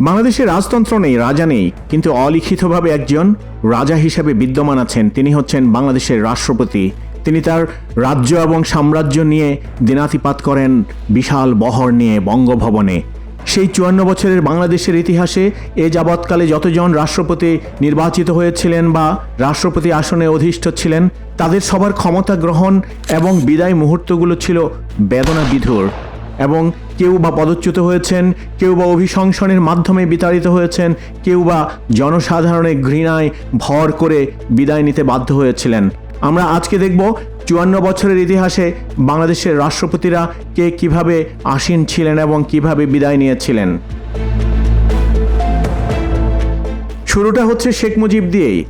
বাংলাদেশের রাজতন্ত্র নেই, রাজা নেই, কিন্তু অলিখিতভাবে একজন রাজা হিসেবে বিদ্যমান আছেন। তিনি হচ্ছেন বাংলাদেশের রাষ্ট্রপতি। তিনি তার রাজ্য এবং সাম্রাজ্য নিয়ে দিনাতিপাত করেন বিশাল বহর নিয়ে বঙ্গভবনে। সেই চুয়ান্ন বছরের বাংলাদেশের ইতিহাসে এ যাবৎকালে যতজন রাষ্ট্রপতি নির্বাচিত হয়েছিলেন বা রাষ্ট্রপতি আসনে অধিষ্ঠ ছিলেন, তাদের সবার ক্ষমতা গ্রহণ এবং বিদায় মুহূর্তগুলো ছিল বেদনা বিধুর এবং কেউ বা পদচ্যুত হয়েছেন, কেউ বা অভিশংসনের মাধ্যমে বিতাড়িত হয়েছেন, কেউ বা জনসাধারণের ঘৃণায় ভর করে বিদায় নিতে বাধ্য হয়েছিলেন। আমরা আজকে দেখব চুয়ান্ন বছরের ইতিহাসে বাংলাদেশের রাষ্ট্রপতিরা কে কীভাবে আসীন ছিলেন এবং কীভাবে বিদায় নিয়েছিলেন। শুরুটা হচ্ছে শেখ মুজিব দিয়েই।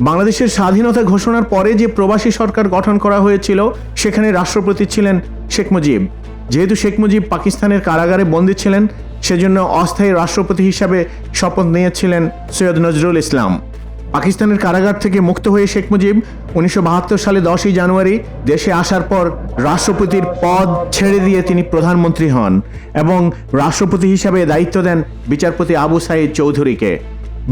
বাংলাদেশের স্বাধীনতা ঘোষণার পরে যে প্রবাসী সরকার গঠন করা হয়েছিল, সেখানে রাষ্ট্রপতি ছিলেন শেখ মুজিব। যেহেতু শেখ মুজিব পাকিস্তানের কারাগারে বন্দী ছিলেন, সেজন্য অস্থায়ী রাষ্ট্রপতি হিসাবে শপথ নিয়েছিলেন সৈয়দ নজরুল ইসলাম। পাকিস্তানের কারাগার থেকে মুক্ত হয়ে শেখ মুজিব উনিশশো বাহাত্তর সালে দশই জানুয়ারি দেশে আসার পর রাষ্ট্রপতির পদ ছেড়ে দিয়ে তিনি প্রধানমন্ত্রী হন এবং রাষ্ট্রপতি হিসাবে দায়িত্ব দেন বিচারপতি আবু সাইদ চৌধুরীকে।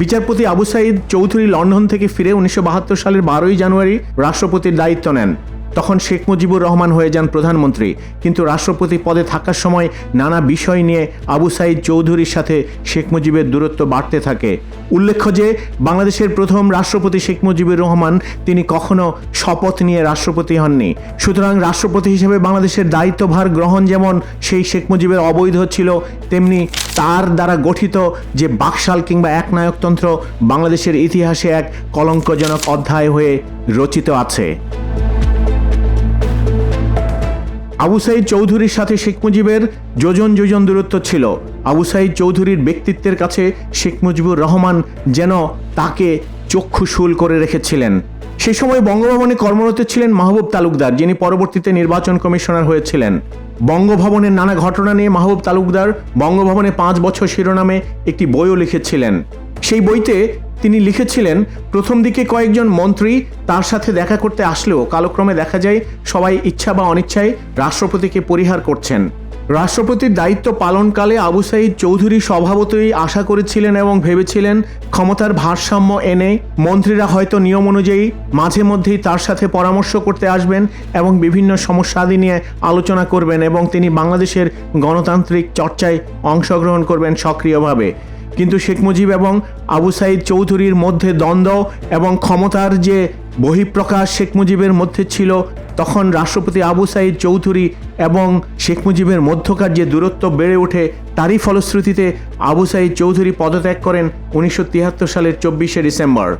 বিচারপতি আবু সাইদ চৌধুরী লন্ডন থেকে ফিরে উনিশশো বাহাত্তর সালের বারোই জানুয়ারি রাষ্ট্রপতির দায়িত্ব নেন। তখন শেখ মুজিবুর রহমান হয়ে যান প্রধানমন্ত্রী। কিন্তু রাষ্ট্রপতি পদে থাকার সময় নানা বিষয় নিয়ে আবু সাইদ চৌধুরীর সাথে শেখ মুজিবের দূরত্ব বাড়তে থাকে। উল্লেখ্য যে, বাংলাদেশের প্রথম রাষ্ট্রপতি শেখ মুজিবুর রহমান তিনি কখনো শপথ নিয়ে রাষ্ট্রপতি হননি। সুতরাং রাষ্ট্রপতি হিসেবে বাংলাদেশের দায়িত্বভার গ্রহণ যেমন সেই শেখ মুজিবের অবৈধ ছিল, তেমনি তার দ্বারা গঠিত যে বাকশাল কিংবা একনায়কতন্ত্র বাংলাদেশের ইতিহাসে এক কলঙ্কজনক অধ্যায় হয়ে রচিত আছে। আবু সাইদ চৌধুরীর সাথে শেখ মুজিবের যোজন যোজন দূরত্ব ছিল। আবু সাইদ চৌধুরীর ব্যক্তিত্বের কাছে শেখ মুজিবুর রহমান যেন তাকে চক্ষুশূল করে রেখেছিলেন। সে সময় বঙ্গভবনে কর্মরত ছিলেন মাহবুব তালুকদার, যিনি পরবর্তীতে নির্বাচন কমিশনার হয়েছিলেন। বঙ্গভবনের নানা ঘটনা নিয়ে মাহবুব তালুকদার বঙ্গভবনে পাঁচ বছর শিরোনামে একটি বইও লিখেছিলেন। সেই বইতে তিনি লিখেছিলেন, প্রথম দিকে কয়েকজন মন্ত্রী তার সাথে দেখা করতে আসলেও কালক্রমে দেখা যায় সবাই ইচ্ছা বা অনিচ্ছায় রাষ্ট্রপতিকে পরিহার করছেন। রাষ্ট্রপতির দায়িত্ব পালনকালে আবু সাইদ চৌধুরী স্বভাবতই আশা করেছিলেন এবং ভেবেছিলেন ক্ষমতার ভারসাম্য এনে মন্ত্রীরা হয়তো নিয়ম অনুযায়ী মাঝে মধ্যেই তার সাথে পরামর্শ করতে আসবেন এবং বিভিন্ন সমস্যাদি নিয়ে আলোচনা করবেন এবং তিনি বাংলাদেশের গণতান্ত্রিক চর্চায় অংশগ্রহণ করবেন সক্রিয়ভাবে। কিন্তু শেখ মুজিব এবং আবু সাইদ চৌধুরীর মধ্যে দ্বন্দ্ব এবং ক্ষমতার যে বহিঃপ্রকাশ শেখ মুজিবের মধ্যে ছিল, তখন রাষ্ট্রপতি আবু সাইদ চৌধুরী এবং শেখ মুজিবের মধ্যকার যে দূরত্ব বেড়ে ওঠে, তারই ফলশ্রুতিতে আবু সাইদ চৌধুরী পদত্যাগ করেন উনিশশো তিয়াত্তর সালের চব্বিশে ডিসেম্বর।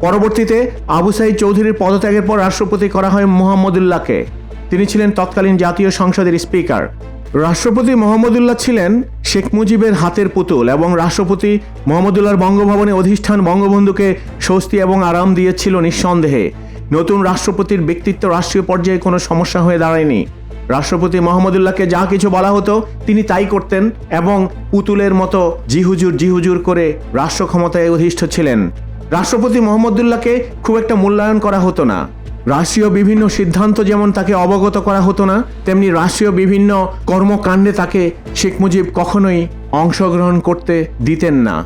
পরবর্তীতে আবু সাইদ চৌধুরীর পদত্যাগের পর রাষ্ট্রপতি করা হয় মোহাম্মদুল্লাহকে। তিনি ছিলেন তৎকালীন জাতীয় সংসদের স্পিকার। রাষ্ট্রপতি মোহাম্মদুল্লাহ ছিলেন শেখ মুজিবের হাতের পুতুল এবং রাষ্ট্রপতি মোহাম্মদুল্লাহর বঙ্গভবনে অধিষ্ঠান বঙ্গবন্ধুকে স্বস্তি এবং আরাম দিয়েছিল নিঃসন্দেহে। নতুন রাষ্ট্রপতির ব্যক্তিত্ব রাষ্ট্রীয় পর্যায়ে কোনো সমস্যা হয়ে দাঁড়ায়নি। রাষ্ট্রপতি মোহাম্মদুল্লাহকে যা কিছু বলা হতো, তিনি তাই করতেন এবং পুতুলের মতো জিহুজুর জিহুজুর করে রাষ্ট্র ক্ষমতায় অধিষ্ঠ ছিলেন। রাষ্ট্রপতি মোহাম্মদুল্লাহকে খুব একটা মূল্যায়ন করা হতো না। রাষ্ট্রীয় বিভিন্ন সিদ্ধান্ত যেমন তাকে অবগত করা হতো না, তেমনি রাষ্ট্রীয় বিভিন্ন কর্মকাণ্ডে তাকে শেখ মুজিব কখনোই অংশগ্রহণ করতে দিতেন না।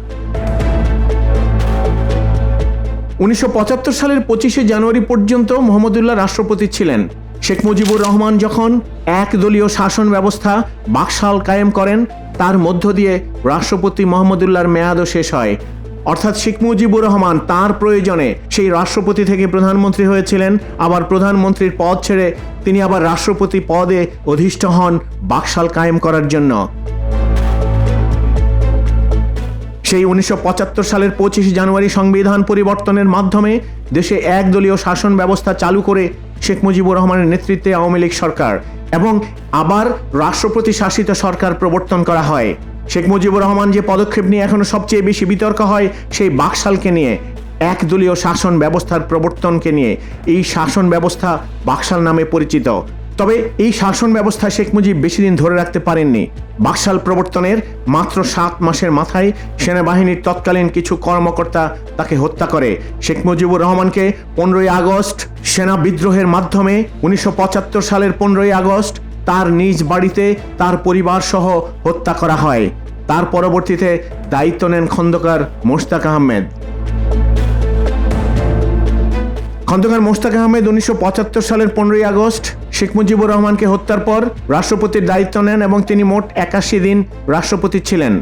উনিশশো পঁচাত্তর সালের পঁচিশে জানুয়ারি পর্যন্ত মোহাম্মদুল্লাহ রাষ্ট্রপতি ছিলেন। শেখ মুজিবুর রহমান যখন একদলীয় শাসন ব্যবস্থা বাকশাল কায়েম করেন, তার মধ্য দিয়ে রাষ্ট্রপতি মোহাম্মদুল্লাহর মেয়াদও শেষ হয়। অর্থাৎ শেখ মুজিবুর রহমান তার প্রয়োজনে সেই রাষ্ট্রপতি থেকে প্রধানমন্ত্রী হয়েছিলেন। আবার প্রধানমন্ত্রীর পদ ছেড়ে তিনি আবার রাষ্ট্রপতি পদে অধিষ্ঠ হন বাকশাল কায়েম করার জন্য। সেই উনিশশো পঁচাত্তর সালের পঁচিশে জানুয়ারি সংবিধান পরিবর্তনের মাধ্যমে দেশে একদলীয় শাসন ব্যবস্থা চালু করে শেখ মুজিবুর রহমানের নেতৃত্বে আওয়ামী লীগ সরকার এবং আবার রাষ্ট্রপতি শাসিত সরকার প্রবর্তন করা হয়। শেখ মুজিবুর রহমান যে পদক্ষেপ নিয়ে এখনও সবচেয়ে বেশি বিতর্ক হয়, সেই বাকশালকে নিয়ে, একদলীয় শাসন ব্যবস্থার প্রবর্তনকে নিয়ে। এই শাসন ব্যবস্থা বাকশাল নামে পরিচিত। তবে এই শাসন ব্যবস্থা শেখ মুজিব বেশি দিন ধরে রাখতে পারেননি। বাকশাল প্রবর্তনের মাত্র সাত মাসের মাথায় সেনাবাহিনীর তৎকালীন কিছু কর্মকর্তা তাকে হত্যা করে। শেখ মুজিবুর রহমানকে পনেরোই আগস্ট সেনা বিদ্রোহের মাধ্যমে উনিশশো পঁচাত্তর সালের পনেরোই আগস্ট তার নিজ বাড়িতে তার পরিবার সহ হত্যা করা হয়। তার পরবর্তীতে দায়িত্ব নেন খন্দকার মোশতাক আহমেদ। খন্দকার মোশতাক আহমেদ উনিশশো পঁচাত্তর সালের পনেরোই আগস্ট শেখ মুজিবুর রহমানকে হত্যার পর রাষ্ট্রপতির দায়িত্ব নেন এবং তিনি মোট একাশি দিন রাষ্ট্রপতি ছিলেন।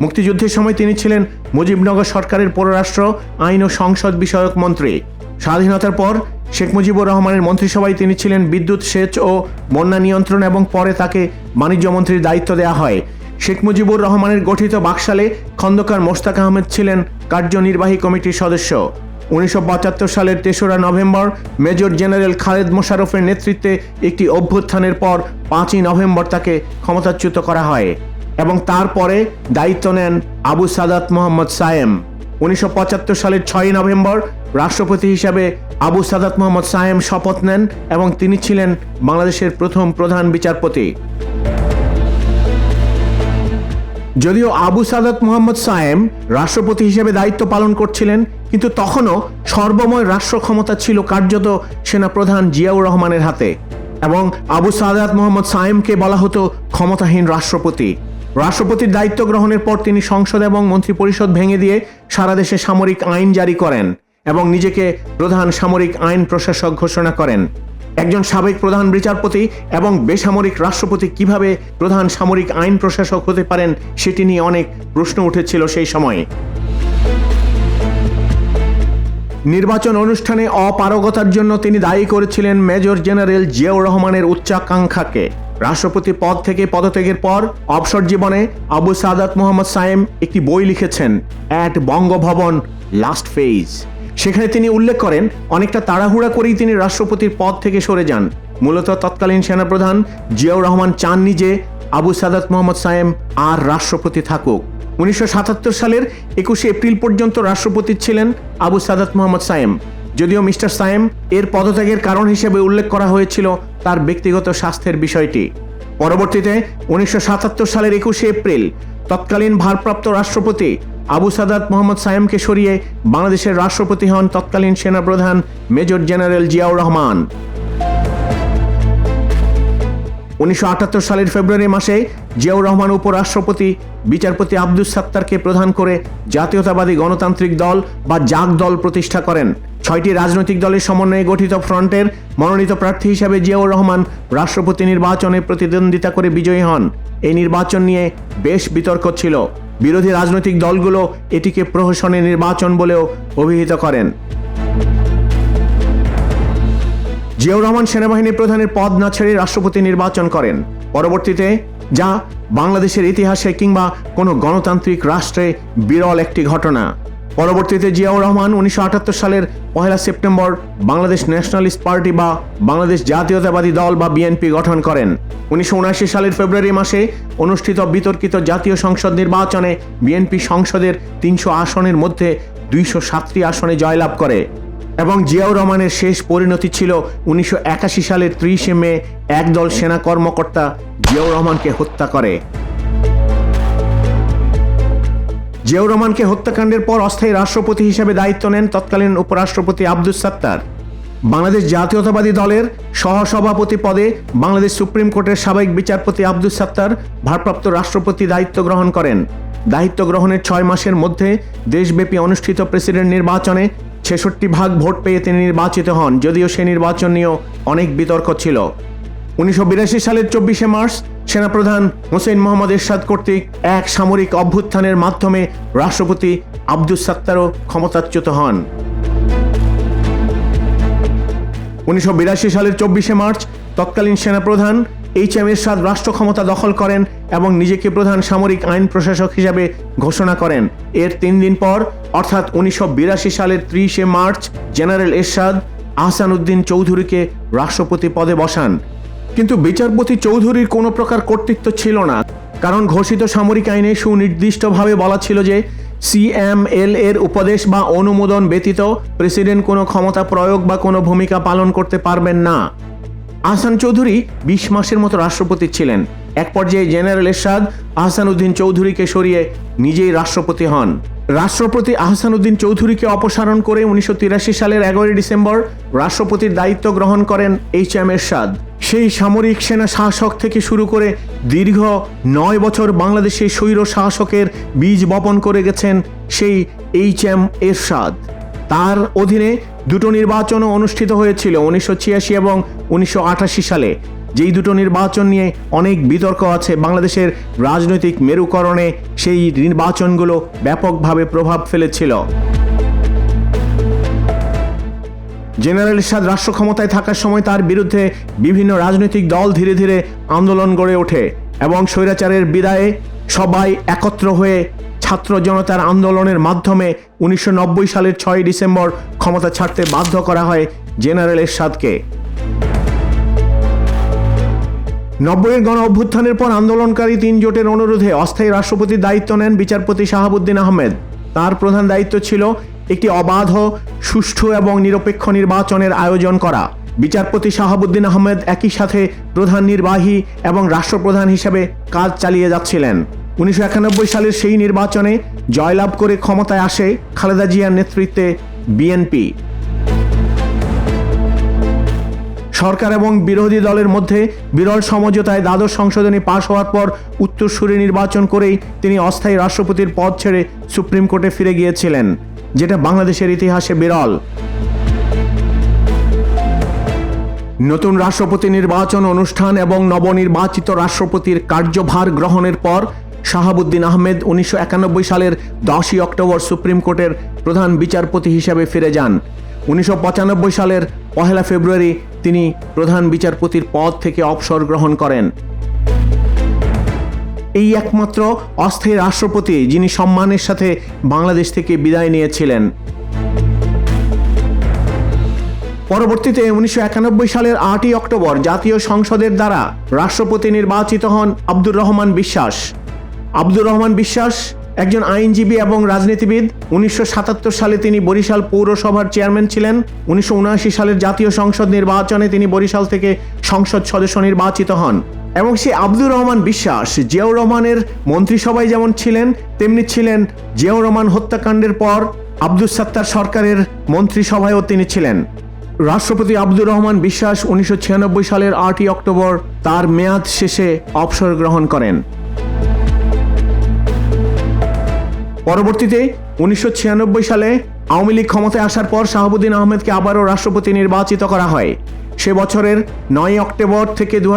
মুক্তিযুদ্ধের সময় তিনি ছিলেন মুজিবনগর সরকারের পররাষ্ট্র, আইন ও সংসদ বিষয়ক মন্ত্রী। স্বাধীনতার পর শেখ মুজিবুর রহমানের মন্ত্রিসভায় তিনি ছিলেন বিদ্যুৎ সেচ ও বন্যা নিয়ন্ত্রণ এবং পরে তাকে বাণিজ্য মন্ত্রীর দায়িত্ব দেওয়া হয়। শেখ মুজিবুর রহমানের গঠিত বাকশালে খন্দকার মোস্তাক আহমেদ ছিলেন কার্যনির্বাহী কমিটির সদস্য। উনিশশো সালের তেসরা নভেম্বর মেজর জেনারেল খালেদ মোশারফের নেতৃত্বে একটি অভ্যুত্থানের পর পাঁচই নভেম্বর তাকে ক্ষমতাচ্যুত করা হয় এবং তারপরে দায়িত্ব নেন আবু সাদাত মোহাম্মদ সায়েম। উনিশশো পঁচাত্তর সালের ছয়ই নভেম্বর রাষ্ট্রপতি হিসাবে আবু সাদাত মোহাম্মদ সায়েম শপথ নেন এবং তিনি ছিলেন বাংলাদেশের প্রথম প্রধান বিচারপতি। যদিও আবু সাদাত মোহাম্মদ সায়েম রাষ্ট্রপতি হিসেবে দায়িত্ব পালন করছিলেন, কিন্তু তখনও সর্বময় রাষ্ট্র ক্ষমতা ছিল কার্যত সেনাপ্রধান জিয়াউর রহমানের হাতে এবং আবু সাদাত মোহাম্মদ সায়েমকে বলা হতো ক্ষমতাহীন রাষ্ট্রপতি। রাষ্ট্রপতির দায়িত্ব গ্রহণের পর তিনি সংসদ এবং মন্ত্রিপরিষদ ভেঙে দিয়ে সারা দেশে সামরিক আইন জারি করেন। এবং নিজেকে প্রধান সামরিক আইন প্রশাসক ঘোষণা করেন। একজন সাবেক প্রধান বিচারপতি এবং বেসামরিক রাষ্ট্রপতি কীভাবে প্রধান সামরিক আইন প্রশাসক হতে পারেন সেটি নিয়ে অনেক প্রশ্ন উঠেছিল সেই সময়ে। নির্বাচন অনুষ্ঠানে অপারগতার জন্য তিনি দায়ী করেছিলেন মেজর জেনারেল জিয়াউর রহমানের উচ্চাকাঙ্ক্ষাকে। রাষ্ট্রপতি পদ থেকে পদত্যাগের পর অবসর জীবনে আবু সাদাত মোহাম্মদ সায়েম একটি বই লিখেছেন, অ্যাট বঙ্গভবন, লাস্ট ফেজ। সেখানে তিনি উল্লেখ করেন, অনেকটা তাড়াহুড়া করেই তিনি রাষ্ট্রপতির পদ থেকে সরে যান। মূলত তৎকালীন সেনাপ্রধান জিয়াউর রহমান চাননি যে আবু সাদাত মোহাম্মদ সায়েম আর রাষ্ট্রপতি থাকুক। উনিশশো সাতাত্তর সালের একুশে এপ্রিল পর্যন্ত রাষ্ট্রপতি ছিলেন আবু সাদাত মোহাম্মদ সায়েম। যদিও মিস্টার সায়েম এর পদত্যাগের কারণ হিসেবে উল্লেখ করা হয়েছিল তার ব্যক্তিগত স্বাস্থ্যের বিষয়টি। পরবর্তীতে উনিশশো সাতাত্তর সালের একুশে এপ্রিল তৎকালীন ভারপ্রাপ্ত রাষ্ট্রপতি আবু সাদাত মোহাম্মদ সায়েমকে সরিয়ে বাংলাদেশের রাষ্ট্রপতি হন তৎকালীন সেনাপ্রধান মেজর জেনারেল জিয়াউর রহমান। উনিশশো আটাত্তর সালের ফেব্রুয়ারি মাসে জিয়াউর রহমান উপরাষ্ট্রপতি বিচারপতি আব্দুস সাত্তারকে প্রধান করে জাতীয়তাবাদী গণতান্ত্রিক দল বা জাগ দল প্রতিষ্ঠা করেন। ছয়টি রাজনৈতিক দলের সমন্বয়ে গঠিত ফ্রন্টের মনোনীত প্রার্থী হিসাবে জিয়াউর রহমান রাষ্ট্রপতি নির্বাচনে প্রতিদ্বন্দ্বিতা করে বিজয়ী হন। এই নির্বাচন নিয়ে বেশ বিতর্ক ছিল। বিরোধী রাজনৈতিক দলগুলো এটিকে প্রহসনের নির্বাচন বলেও অভিহিত করেন। জিয়াউর রহমান সেনাবাহিনী প্রধানের পদ না ছেড়ে রাষ্ট্রপতি নির্বাচন করেন। পরবর্তীতে যা বাংলাদেশের ইতিহাসে কিংবা কোনো গণতান্ত্রিক রাষ্ট্রে বিরল একটি ঘটনা। পরবর্তীতে জিয়াউর রহমান উনিশশো আটাত্তর সালের পহেলা সেপ্টেম্বর বাংলাদেশ ন্যাশনালিস্ট পার্টি বা বাংলাদেশ জাতীয়তাবাদী দল বা বিএনপি গঠন করেন। উনিশশো উনআশি সালের ফেব্রুয়ারি মাসে অনুষ্ঠিত বিতর্কিত জাতীয় সংসদ নির্বাচনে বিএনপি সংসদের তিনশো আসনের মধ্যে দুইশো সাতটি আসনে জয়লাভ করে এবং জিয়াউর রহমানের শেষ পরিণতি ছিল উনিশশো একাশি সালের ত্রিশে মে। একদল সেনা কর্মকর্তা জিয়াউর রহমানকে হত্যা করে। জিয়াউর রহমানকে হত্যাকাণ্ডের পর অস্থায়ী রাষ্ট্রপতি হিসেবে দায়িত্ব নেন তৎকালীন উপরাষ্ট্রপতি আব্দুল সাত্তার। বাংলাদেশ জাতীয়তাবাদী দলের সহসভাপতি পদে বাংলাদেশ সুপ্রিম কোর্টের সাবেক বিচারপতি আব্দুল সাত্তার ভারপ্রাপ্ত রাষ্ট্রপতি দায়িত্ব গ্রহণ করেন। দায়িত্ব গ্রহণের ছয় মাসের মধ্যে দেশব্যাপী অনুষ্ঠিত প্রেসিডেন্ট নির্বাচনে ছেষট্টি ভাগ ভোট পেয়ে তিনি নির্বাচিত হন, যদিও সে নির্বাচন নিয়েও অনেক বিতর্ক ছিল। উনিশশো বিরাশি সালের চব্বিশে মার্চ, সেনাপ্রধান হোসেন মোহাম্মদ এরশাদ কর্তৃক এক সামরিক অভ্যুত্থানের মাধ্যমে রাষ্ট্রপতি আব্দুস সাত্তারও ক্ষমতাচ্যুত হন। উনিশশো বিরাশি সালের চব্বিশে মার্চ, তৎকালীন সেনাপ্রধান এইচ এম এরশাদ রাষ্ট্র ক্ষমতা দখল করেন এবং নিজেকে প্রধান সামরিক আইন প্রশাসক হিসাবে ঘোষণা করেন। এর তিন দিন পর, অর্থাৎ উনিশশো বিরাশি সালের ত্রিশে মার্চ, জেনারেল এরশাদ আহসান উদ্দিন চৌধুরীকে রাষ্ট্রপতি পদে বসান। কিন্তু বিচারপতি চৌধুরীর কোনো প্রকার কর্তৃত্ব ছিল না। কারণ ঘোষিত সামরিক আইনে সুনির্দিষ্টভাবে বলা ছিল যে সিএমএল এর উপদেশ বা অনুমোদন ব্যতীত প্রেসিডেন্ট কোনো ক্ষমতা প্রয়োগ বা কোনো ভূমিকা পালন করতে পারবেন না। আহসান চৌধুরী বিশ মাসের মতো রাষ্ট্রপতি ছিলেন। এক পর্যায়ে জেনারেল এরশাদ আহসান উদ্দিন চৌধুরীকে সরিয়ে নিজেই রাষ্ট্রপতি হন। রাষ্ট্রপতি আহসানুদ্দিন চৌধুরীকে অপসারণ করে উনিশশো তিরাশি সালের এগারোই ডিসেম্বর রাষ্ট্রপতির দায়িত্ব গ্রহণ করেন এইচ এম এরশাদ। সেই সামরিক সেনা শাসক থেকে শুরু করে দীর্ঘ নয় বছর বাংলাদেশে স্বৈর শাসকের বীজ বপন করে গেছেন সেই এইচ এম এরশাদ। তার অধীনে দুটো নির্বাচনও অনুষ্ঠিত হয়েছিল উনিশশো ছিয়াশি এবং উনিশশো আটাশি সালে। যেই দুটো নির্বাচন নিয়ে অনেক বিতর্ক আছে বাংলাদেশের রাজনৈতিক মেরুকরণে, সেই নির্বাচনগুলো ব্যাপকভাবে প্রভাব ফেলেছিল। জেনারেল ইরশাদ রাষ্ট্র ক্ষমতায় থাকার সময় তার বিরুদ্ধে বিভিন্ন রাজনৈতিক দল ধীরে ধীরে আন্দোলন গড়ে ওঠে এবং স্বৈরাচারের বিদায়ে সবাই একত্র হয়ে ছাত্র জনতার আন্দোলনের মাধ্যমে উনিশশো নব্বই সালের ছয় ডিসেম্বর ক্ষমতা ছাড়তে বাধ্য করা হয় জেনারেল এরশাদকে নব্বইয়ের গণ অভ্যুত্থানের পর আন্দোলনকারী তিন জোটের অনুরোধে অস্থায়ী রাষ্ট্রপতির দায়িত্ব নেন বিচারপতি শাহাবুদ্দিন আহমেদ। তার প্রধান দায়িত্ব ছিল একটি অবাধ, সুষ্ঠু এবং নিরপেক্ষ নির্বাচনের আয়োজন করা। বিচারপতি শাহাবুদ্দিন আহমেদ একই সাথে প্রধান নির্বাহী এবং রাষ্ট্রপ্রধান হিসেবে কাজ চালিয়ে যাচ্ছিলেন। উনিশশো একানব্বই সালের সেই নির্বাচনে জয়লাভ করে ক্ষমতায় আসে খালেদা জিয়ার নেতৃত্বে বিএনপি। সরকার এবং বিরোধী দলের মধ্যে বিরল সমঝোতায় দ্বাদশ সংশোধনী পাশ হওয়ার পর উত্তরসূরি নির্বাচন করেই তিনি অস্থায়ী রাষ্ট্রপতির পদ ছেড়ে সুপ্রিম কোর্টে ফিরে গিয়েছিলেন, যেটা বাংলাদেশের ইতিহাসে বিরল। নতুন রাষ্ট্রপতি নির্বাচন অনুষ্ঠান এবং নবনির্বাচিত রাষ্ট্রপতির কার্যভার গ্রহণের পর শাহাবুদ্দিন আহমেদ উনিশশো একানব্বই সালের দশই অক্টোবর সুপ্রিম কোর্টের প্রধান বিচারপতি হিসেবে ফিরে যান। উনিশশো পঁচানব্বই সালের পহেলা ফেব্রুয়ারি তিনি প্রধান বিচারপতির পদ থেকে অবসর গ্রহণ করেন। এই একমাত্র অস্থায়ী রাষ্ট্রপতি যিনি সম্মানের সাথে বাংলাদেশ থেকে বিদায় নিয়েছিলেন। পরবর্তীতে উনিশশো একানব্বই সালের আটই অক্টোবর জাতীয় সংসদের দ্বারা রাষ্ট্রপতি নির্বাচিত হন আব্দুর রহমান বিশ্বাস। আব্দুর রহমান বিশ্বাস একজন আইনজীবী এবং রাজনীতিবিদ, উনিশশো সাতাত্তর সালে তিনি বরিশাল পৌরসভার চেয়ারম্যান ছিলেন। উনিশশো উনআশি সালের জাতীয় সংসদ নির্বাচনে তিনি বরিশাল থেকে সংসদ সদস্য নির্বাচিত হন। এবং সে আব্দুর রহমান বিশ্বাস, জিয়াউর রহমানের মন্ত্রিসভায় যেমন ছিলেন, তেমনি ছিলেন জিয়াউর রহমান হত্যাকাণ্ডের পর আব্দুল সাত্তার সরকারের মন্ত্রিসভায়ও তিনি ছিলেন। রাষ্ট্রপতি আব্দুর রহমান বিশ্বাস উনিশশো ছিয়ানব্বই সালের আটই অক্টোবর তার মেয়াদ শেষে অবসর গ্রহণ করেন। পরবর্তীতে উনিশশো ছিয়ানব্বই সালে আওয়ামী লীগ ক্ষমতায় আসার পর শাহাবুদ্দিন আহমেদকে আবারও রাষ্ট্রপতি নির্বাচিত করা হয়। সে বছরের নয় অক্টোবর থেকে দু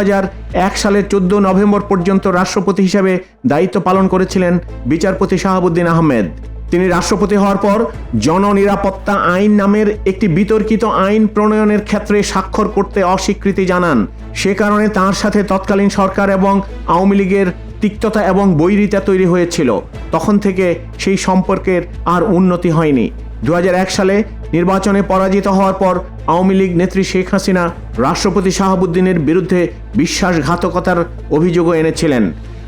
এক সালের চোদ্দ নভেম্বর পর্যন্ত রাষ্ট্রপতি হিসেবে দায়িত্ব পালন করেছিলেন বিচারপতি শাহাবুদ্দিন আহমেদ। তিনি রাষ্ট্রপতি হওয়ার পর জননিরাপত্তা আইন নামের একটি বিতর্কিত আইন প্রণয়নের ক্ষেত্রে স্বাক্ষর করতে অস্বীকৃতি জানান। সে কারণে তার সাথে তৎকালীন সরকার এবং আওয়ামী লীগের তিক্ততা এবং বৈরিতা তৈরি হয়েছিল। তখন থেকে সেই সম্পর্কের আর উন্নতি হয়নি। দু হাজার এক সালে নির্বাচনে পরাজিত হওয়ার পর আওয়ামী লীগ নেত্রী শেখ হাসিনা রাষ্ট্রপতি শাহাবুদ্দিনের বিরুদ্ধে বিশ্বাসঘাতকতার অভিযোগও এনেছিলেন।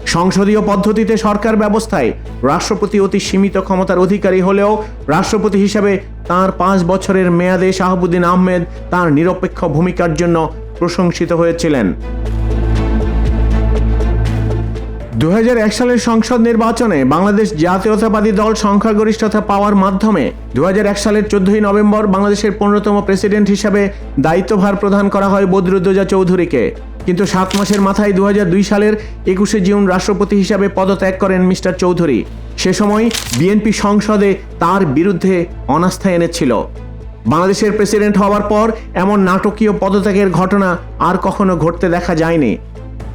সংসদীয় পদ্ধতিতে সরকার ব্যবস্থায় রাষ্ট্রপতি অতি সীমিত ক্ষমতার অধিকারী হলেও রাষ্ট্রপতি হিসাবে তার পাঁচ বছরের মেয়াদে শাহাবুদ্দিন আহমেদ তার নিরপেক্ষ ভূমিকার জন্য প্রশংসিত হয়েছিলেন। দু হাজার এক সালের সংসদ নির্বাচনে বাংলাদেশ জাতীয়তাবাদী দল সংখ্যাগরিষ্ঠতা পাওয়ার মাধ্যমে দু হাজার এক সালের চোদ্দই নভেম্বর বাংলাদেশের পনেরোতম প্রেসিডেন্ট হিসাবে দায়িত্বভার প্রদান করা হয় বদরুদ্দোজা চৌধুরীকে। কিন্তু সাত মাসের মাথায় দু হাজার দুই সালের একুশে জুন রাষ্ট্রপতি হিসাবে পদত্যাগ করেন মিস্টার চৌধুরী। সে সময় বিএনপি সংসদে তার বিরুদ্ধে অনাস্থা এনেছিল। বাংলাদেশের প্রেসিডেন্ট হওয়ার পর এমন নাটকীয় পদত্যাগের ঘটনা আর কখনো ঘটতে দেখা যায়নি।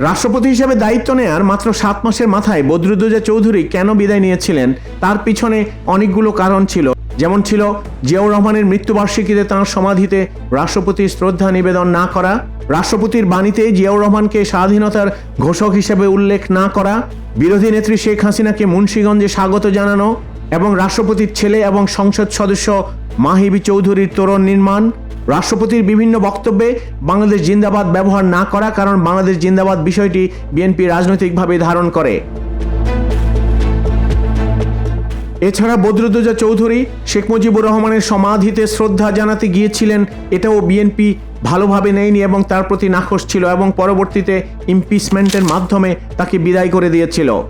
রাষ্ট্রপতি হিসেবে দায়িত্ব নেয়ার মাত্র সাত মাসের মাথায় বদরুদ্দোজা চৌধুরী কেন বিদায় নিয়েছিলেন, তার পিছনে অনেকগুলো কারণ ছিল। যেমন ছিল জিয়াউর রহমানের মৃত্যুবার্ষিকীতে তাঁর সমাধিতে রাষ্ট্রপতির শ্রদ্ধা নিবেদন না করা, রাষ্ট্রপতির বাণীতে জিয়াউর রহমানকে স্বাধীনতার ঘোষক হিসেবে উল্লেখ না করা, বিরোধী নেত্রী শেখ হাসিনাকে মুন্সীগঞ্জে স্বাগত জানানো এবং রাষ্ট্রপতির ছেলে এবং সংসদ সদস্য মাহিবি চৌধুরীর তোরণ নির্মাণ রাষ্ট্রপতির বিভিন্ন বক্তব্যে বাংলাদেশ জিন্দাবাদ ব্যবহার না করা কারণ বাংলাদেশ জিন্দাবাদ বিষয়টি বিএনপি রাজনৈতিকভাবে ধারণ করে। এছাড়া বদরুদ্দোজা চৌধুরী, শেখ মুজিবুর রহমানের সমাধিতে শ্রদ্ধা জানাতে গিয়েছিলেন, এটাও বিএনপি ভালোভাবে নেয়নি এবং তার প্রতি নাখোশ ছিল এবং পরবর্তীতে ইমপিচমেন্টের মাধ্যমে তাকে বিদায় করে দিয়েছিল।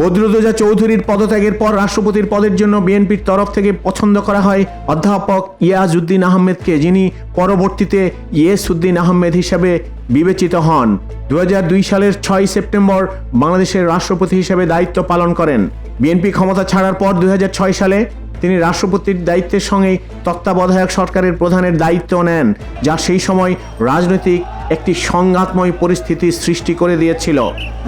বদরুদ্দোজা চৌধুরীর পদত্যাগের পর রাষ্ট্রপতির পদের জন্য বিএনপির তরফ থেকে পছন্দ করা হয় অধ্যাপক ইয়াজউদ্দিন আহমেদকে, যিনি পরবর্তীতে ইয়েসউদ্দিন আহমেদ হিসাবে বিবেচিত হন। দু হাজার দুই সালের ছয় সেপ্টেম্বর বাংলাদেশের রাষ্ট্রপতি হিসেবে দায়িত্ব পালন করেন। বিএনপি ক্ষমতা ছাড়ার পর দু হাজার ছয় সালে তিনি রাষ্ট্রপতির দায়িত্বের সঙ্গে তত্ত্বাবধায়ক সরকারের প্রধানের দায়িত্ব নেন যা সেই সময় রাজনৈতিক একটি সংঘাতময় পরিস্থিতি সৃষ্টি করে দিয়েছিল।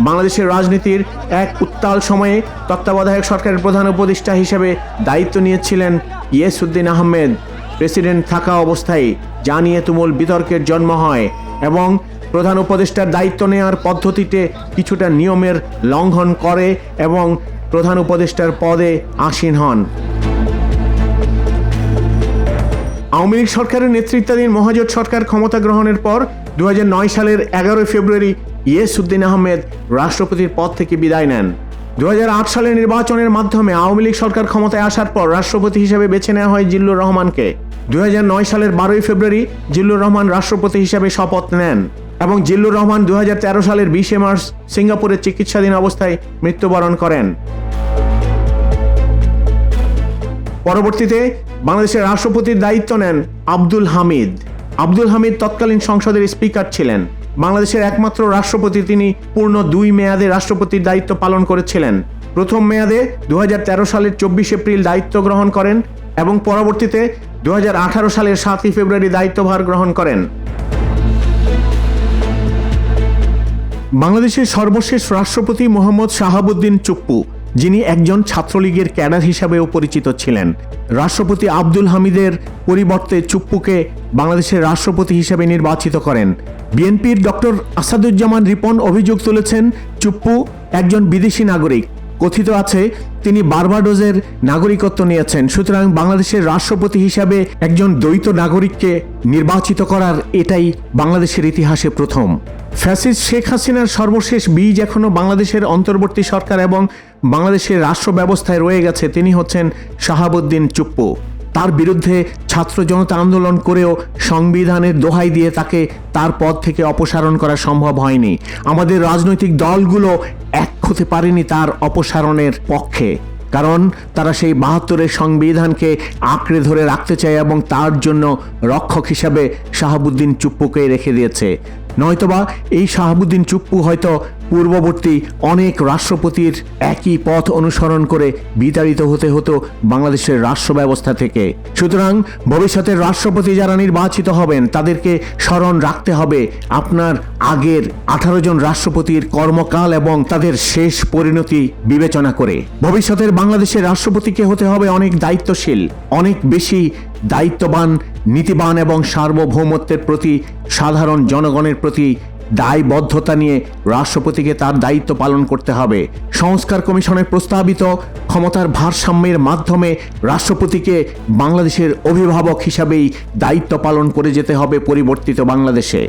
বাংলাদেশের রাজনীতির এক উত্তাল সময়ে তত্ত্বাবধায়ক সরকারের প্রধান উপদেষ্টা হিসেবে দায়িত্ব নিয়েছিলেন ইয়েসুদ্দিন আহমেদ। প্রেসিডেন্ট থাকা অবস্থায় যা নিয়ে তুমুল বিতর্কের জন্ম হয় এবং প্রধান উপদেষ্টার দায়িত্ব নেওয়ার পদ্ধতিতে কিছুটা নিয়মের লঙ্ঘন করে এবং প্রধান উপদেষ্টার পদে আসীন হন। আওয়ামী লীগ সরকারের নেতৃত্বাধীন মহাজোট সরকার ক্ষমতা গ্রহণের পর দুই হাজার নয় সালের এগারোই ফেব্রুয়ারি ইয়েসুদ্দিন আহমেদ রাষ্ট্রপতির পদ থেকে বিদায় নেন। দু হাজার আট সালের নির্বাচনের মাধ্যমে আওয়ামী লীগ সরকার ক্ষমতায় আসার পর রাষ্ট্রপতি হিসেবে বেছে নেওয়া হয় জিল্লুর রহমানকে। দু হাজার নয় সালের বারোই ফেব্রুয়ারি জিল্লুর রহমান রাষ্ট্রপতি হিসেবে শপথ নেন এবং জিল্লুর রহমান দুই হাজার তেরো সালের বিশে মার্চ সিঙ্গাপুরে চিকিৎসাধীন অবস্থায় মৃত্যুবরণ করেন। পরবর্তীতে বাংলাদেশের রাষ্ট্রপতির দায়িত্ব নেন আব্দুল হামিদ। আব্দুল হামিদ তৎকালীন সংসদের স্পিকার ছিলেন। বাংলাদেশের একমাত্র রাষ্ট্রপতি তিনি পূর্ণ দুই মেয়াদে রাষ্ট্রপতির দায়িত্ব পালন করেছিলেন। প্রথম মেয়াদে দু হাজার তেরো সালের চব্বিশ এপ্রিল দায়িত্ব গ্রহণ করেন এবং পরবর্তীতে দু হাজার আঠারো সালের সাতই ফেব্রুয়ারি দায়িত্বভার গ্রহণ করেন। বাংলাদেশের সর্বশেষ রাষ্ট্রপতি মোহাম্মদ শাহাবুদ্দিন চুপ্পু যিনি একজন ছাত্রলীগের ক্যাডার হিসাবেও পরিচিত ছিলেন। রাষ্ট্রপতি আব্দুল হামিদের পরিবর্তে চুপ্পুকে বাংলাদেশের রাষ্ট্রপতি হিসেবে নির্বাচিত করেন। বিএনপির ডক্টর আসাদুজ্জামান রিপন অভিযোগ তুলেছেন, চুপ্পু একজন বিদেশি নাগরিক। কথিত আছে, তিনি বার্বাডোজের নাগরিকত্ব নিয়েছেন। সুতরাং বাংলাদেশের রাষ্ট্রপতি হিসাবে একজন দ্বৈত নাগরিককে নির্বাচিত করার এটাই বাংলাদেশের ইতিহাসে প্রথম। ফ্যাসিস্ট শেখ হাসিনার সর্বশেষ বীজ এখনও বাংলাদেশের অন্তর্বর্তী সরকার এবং বাংলাদেশের রাষ্ট্র ব্যবস্থায় রয়ে গেছে তিনি হচ্ছেন শাহাবুদ্দিন চুপ্পু। তার বিরুদ্ধে ছাত্র জনতা আন্দোলন করেও সংবিধানের দোহাই দিয়ে তাকে তার পদ থেকে অপসারণ করা সম্ভব হয়নি। আমাদের রাজনৈতিক দলগুলো এক হতে পারেনি তার অপসারণের পক্ষে। কারণ তারা সেই বাহাত্তরের সংবিধানকে আঁকড়ে ধরে রাখতে চায় এবং তার জন্য রক্ষক হিসাবে শাহাবুদ্দিন চুপ্পুকে রেখে দিয়েছে। নয়তোবা এই শাহাবুদ্দিন চুপ্পু হয়তো পূর্ববর্তী অনেক রাষ্ট্রপতির একই পথ অনুসরণ করে বিতাড়িত হতে হতো বাংলাদেশের রাষ্ট্র ব্যবস্থা থেকে। সুতরাং ভবিষ্যতের রাষ্ট্রপতি যারা নির্বাচিত হবেন, তাদেরকে স্মরণ রাখতে হবে আপনার আগের আঠারো জন রাষ্ট্রপতির কর্মকাল এবং তাদের শেষ পরিণতি বিবেচনা করে। ভবিষ্যতের বাংলাদেশের রাষ্ট্রপতিকে হতে হবে? অনেক দায়িত্বশীল, অনেক বেশি দায়িত্ববান, নীতিবান এবং সার্বভৌমত্বের প্রতি সাধারণ জনগণের প্রতি দায়বদ্ধতা নিয়ে রাষ্ট্রপতিকে তার দায়িত্ব পালন করতে হবে। সংস্কার কমিশনের প্রস্তাবিত ক্ষমতার ভারসাম্যের মাধ্যমে রাষ্ট্রপতিকে বাংলাদেশের অভিভাবক হিসাবেই দায়িত্ব পালন করে যেতে হবে পরিবর্তিত বাংলাদেশে।